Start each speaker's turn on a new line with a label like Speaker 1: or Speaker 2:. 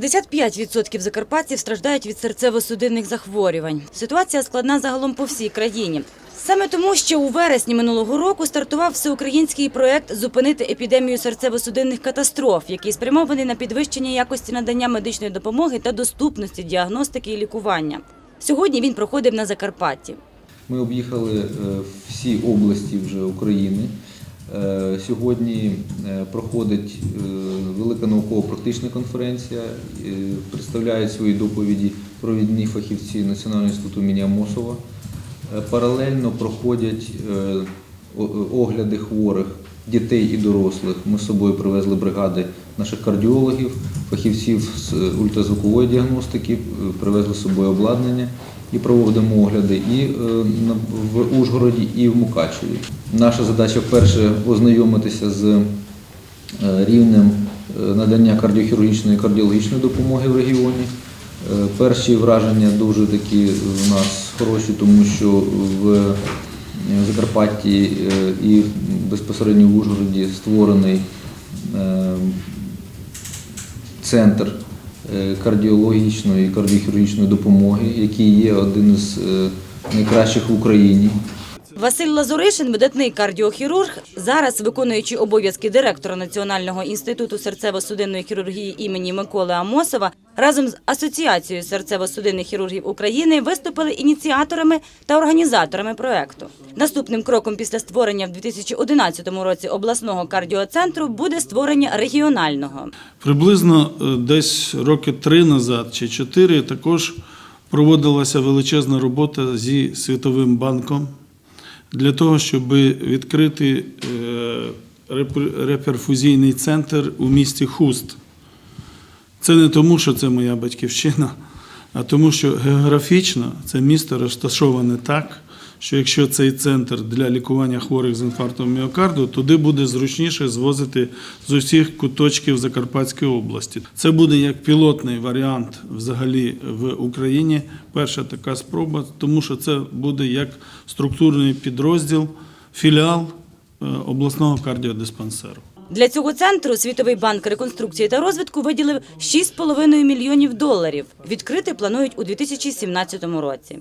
Speaker 1: 65% закарпатців страждають від серцево-судинних захворювань. Ситуація складна загалом по всій країні. Саме тому, що у вересні минулого року стартував всеукраїнський проект зупинити епідемію серцево-судинних катастроф, який спрямований на підвищення якості надання медичної допомоги та доступності діагностики і лікування. Сьогодні він проходив на Закарпатті.
Speaker 2: Ми об'їхали е, всі області вже України. Е, Сьогодні е, проходить е, велика науково-практична конференція. Представляють свої доповіді провідні фахівці Національного інституту імені Амосова. Паралельно проходять огляди хворих дітей і дорослих. Ми з собою привезли бригади наших кардіологів, фахівців з ультразвукової діагностики, привезли з собою обладнання і проводимо огляди і е, в Ужгороді, і в Мукачеві. Наша задача вперше ознайомитися з е, рівнем е, надання кардіохірургічної і кардіологічної допомоги в регіоні. Перші враження дуже такі в нас хороші, тому що в Закарпатті і безпосередньо в Ужгороді створений центр кардіологічної і кардіохірургічної допомоги, який є один із е, найкращих в Україні.
Speaker 1: Василь Лазуришин, видатний кардіохірург, зараз виконуючи обов'язки директора Національного інституту серцево-судинної хірургії імені Миколи Амосова, разом з Асоціацією серцево-судинних хірургів України виступили ініціаторами та організаторами проекту. Наступним кроком після створення в 2011 році обласного кардіоцентру буде створення регіонального.
Speaker 3: Приблизно е, десь роки три назад чи чотири також проводилася величезна робота зі Світовим банком для того, щоб відкрити е, реперфузійний центр у місті Хуст. Це не тому, що це моя батьківщина, а тому, що географічно це місто розташоване так, що якщо цей центр для лікування хворих з інфарктом міокарду, туди буде зручніше звозити з усіх куточків Закарпатської області. Це буде як пілотний варіант взагалі в Україні. Перша така спроба, тому що це буде як структурний підрозділ, філіал е, обласного кардіодиспансеру.
Speaker 1: Для цього центру Світовий банк реконструкції та розвитку виділив 6,5 мільйонів доларів. Відкрити планують у 2017 році.